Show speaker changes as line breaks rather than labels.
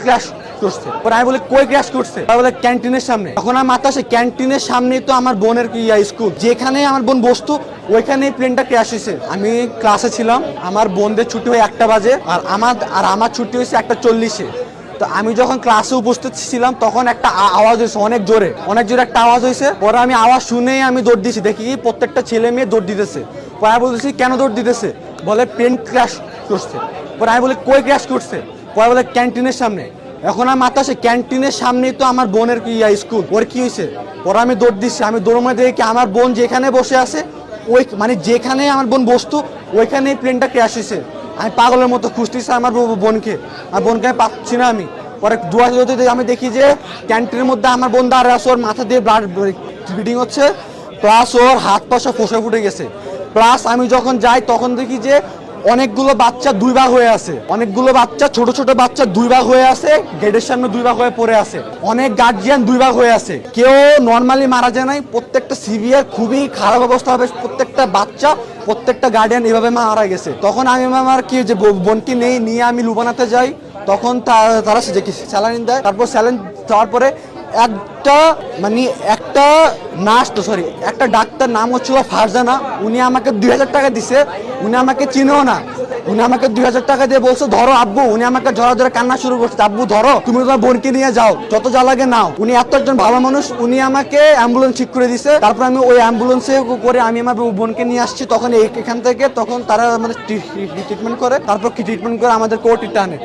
Crash করছে। পরে আমি বলি ক্র্যাশ করছে? বলে ক্যান্টিনের সামনে। আমার ক্যান্টিনের সামনেই তো আমার বোনের ইয়া স্কুল আমার বোন বসতো প্লেনটা ক্র্যাশ হয়েছে আমি ক্লাসে ছিলাম, আমার বোনদের ছুটি হয় একটা বাজে, আর আমার আর আমার ছুটি হয়েছে একটা চল্লিশে। তো আমি যখন ক্লাসে উপস্থিত ছিলাম, তখন একটা আওয়াজ হয়েছে অনেক জোরে। অনেক জোরে একটা আওয়াজ হয়েছে পরে আমি আওয়াজ শুনেই আমি দৌড় দিয়েছি দেখি প্রত্যেকটা ছেলে মেয়ে দৌড় দিতেছে। পরে আমি বলতেছি, কেন দৌড় দিতেছে? বলে প্লেন ক্র্যাশ করছে। পরে আমি বলি, কই ক্র্যাশ করছে? পরে বলে ক্যান্টিনের সামনে? এখন আমার মাথা আসে, ক্যান্টিনের সামনেই তো আমার বোনের কি ইয়া স্কুল, ওর কি হয়েছে পরে আমি দৌড় দিচ্ছি আমি দৌড় দেখি আমার বোন যেখানে বসে আছে, ওই মানে যেখানে আমার বোন বসতো, ওইখানেই প্লেনটা ক্র্যাশ হয়েছে আমি পাগলের মতো খুঁজতেছি আমার বোনকে, আর বোনকে আমি পাচ্ছি না আমি। পরে দুয়া যদি আমি দেখি যে ক্যান্টিনের মধ্যে আমার বোন দাঁড়িয়ে আছে, ওর মাথা দিয়ে ব্লাড ব্লিডিং হচ্ছে প্লাস ওর হাত পা সব ফসে ফুটে গেছে। প্লাস আমি যখন যাই, তখন দেখি যে অনেকগুলো বাচ্চা দুই ভাগ হয়ে আছে। অনেকগুলো বাচ্চা, ছোট ছোট বাচ্চা দুই ভাগ হয়ে আছে, গেটের সামনে দুই ভাগ হয়ে পড়ে আছে। অনেক গার্জিয়ান দুই ভাগ হয়ে আছে। কেউ নর্মালি মারা যায় নাই, প্রত্যেকটা সিভিয়ার খুবই খারাপ অবস্থা হবে, প্রত্যেকটা বাচ্চা, প্রত্যেকটা গার্ডিয়ান এভাবে মারা গেছে। তখন আমি আমার কি যে বোনকে নেই, নিয়ে আমি লুবানাতে যাই, তখন তারা যে কি স্যালাইন দেয়, তারপর স্যালাইন দেওয়ার পরে একটা মানে একটা নার্স তো সরি একটা ডাক্তার নাম হচ্ছিল ফারজানা। উনি আমাকে দুই হাজার টাকা দিছে, উনি আমাকে চিনেও না। উনি আমাকে দুই হাজার টাকা দিয়ে বলছে, ধরো আব্বু, উনি আমাকে ধরা ধরে কান্না শুরু করছে, আব্বু, ধরো, তুমি তোমার বোনকে নিয়ে যাও, যত যা লাগে নাও। উনি এত একজন ভালো মানুষ, উনি আমাকে অ্যাম্বুলেন্স ঠিক করে দিছে। তারপর আমি ওই অ্যাম্বুলেন্সে করে আমি আমার বোনকে নিয়ে আসছি, তখন এখান থেকে তখন তারা আমাদের ট্রিটমেন্ট করে, তারপর ট্রিটমেন্ট করে আমাদের কোর্টে টানে।